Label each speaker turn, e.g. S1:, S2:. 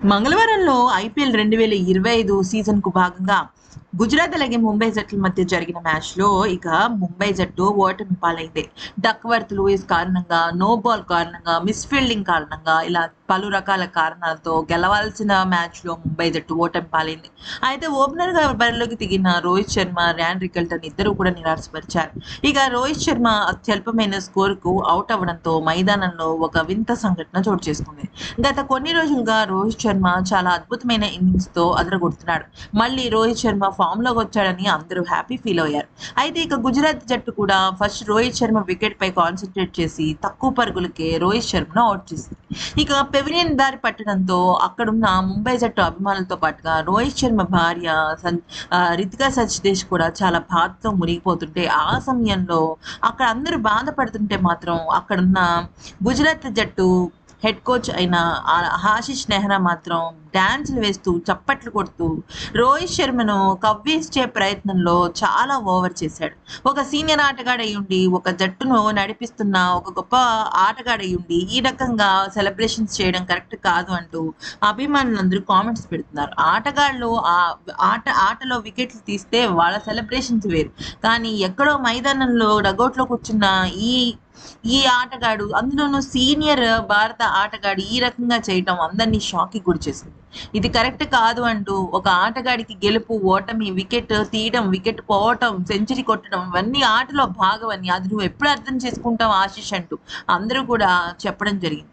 S1: మంగళవారంలో IPL రెండు వేల ఇరవై ఐదు సీజన్కు భాగంగా గుజరాత్ అలాగే ముంబై జట్ల మధ్య జరిగిన మ్యాచ్లో ఇక ముంబై జట్టు ఓటమి పాలైంది. డక్వర్త్ లూయిస్ కారణంగా నో బాల్ కారణంగా మిస్ ఫీల్డింగ్ కారణంగా ఇలా పలు రకాల కారణాలతో గెలవాల్సిన మ్యాచ్లో ముంబై జట్టు ఓటమి పాలైంది. అయితే ఓపెనర్గా బరిలోకి దిగిన రోహిత్ శర్మ ర్యాన్ రికల్టన్ ఇద్దరు కూడా నిరాశపరిచారు. ఇక రోహిత్ శర్మ అత్యల్పమైన స్కోర్కు అవుట్ అవ్వడంతో మైదానంలో ఒక వింత సంఘటన చోటు చేసుకుంది. గత కొన్ని రోజులుగా రోహిత్ శర్మ చాలా అద్భుతమైన ఇన్నింగ్స్తో అదరగొడుతున్నాడు. మళ్ళీ రోహిత్ శర్మ ఫామ్లోకి వచ్చాడని అందరూ హ్యాపీ ఫీల్ అయ్యారు. అయితే ఇక గుజరాత్ జట్టు కూడా ఫస్ట్ రోహిత్ శర్మ వికెట్ పై కాన్సన్ట్రేట్ చేసి తక్కువ పరుగులకే రోహిత్ శర్మను అవుట్ చేసింది. ఇక పెవిలియన్ దారి పట్టడంతో అక్కడున్న ముంబై జట్టు అభిమానులతో పాటుగా రోహిత్ శర్మ భార్య సన్ రితికా సచ్దేశ్ కూడా చాలా బాధతో మునిగిపోతుంటే ఆ సమయంలో అక్కడ అందరూ బాధపడుతుంటే మాత్రం అక్కడున్న గుజరాత్ జట్టు హెడ్ కోచ్ అయిన ఆశిష్ నెహ్రా మాత్రం డాన్సులు వేస్తూ చప్పట్లు కొడుతూ రోహిత్ శర్మను కవ్వించే ప్రయత్నంలో చాలా ఓవర్ చేశాడు. ఒక సీనియర్ ఆటగాడై ఉండి ఒక జట్టును నడిపిస్తున్న ఒక గొప్ప ఆటగాడై ఉండి ఈ రకంగా సెలబ్రేషన్స్ చేయడం కరెక్ట్ కాదు అంటూ అభిమానులందరూ కామెంట్స్ పెడుతున్నారు. ఆటగాళ్ళు ఆ ఆట ఆటలో వికెట్లు తీస్తే వాళ్ళ సెలబ్రేషన్స్ వేరు. కానీ ఎక్కడో మైదానంలో డగౌట్లో కూర్చున్న ఈ ఈ ఆటగాడు అందులోనూ సీనియర్ భారత ఆటగాడు ఈ రకంగా చేయటం అందరినీ షాక్కి గురి చేసింది. ఇది కరెక్ట్ కాదు అంటూ ఒక ఆటగాడికి గెలుపు ఓటమి వికెట్ తీయడం వికెట్ పోవటం సెంచరీ కొట్టడం ఇవన్నీ ఆటలో భాగమని అది నువ్వు ఎప్పుడు అర్థం చేసుకుంటావు ఆశిష్ అంటూ అందరూ కూడా చెప్పడం జరిగింది.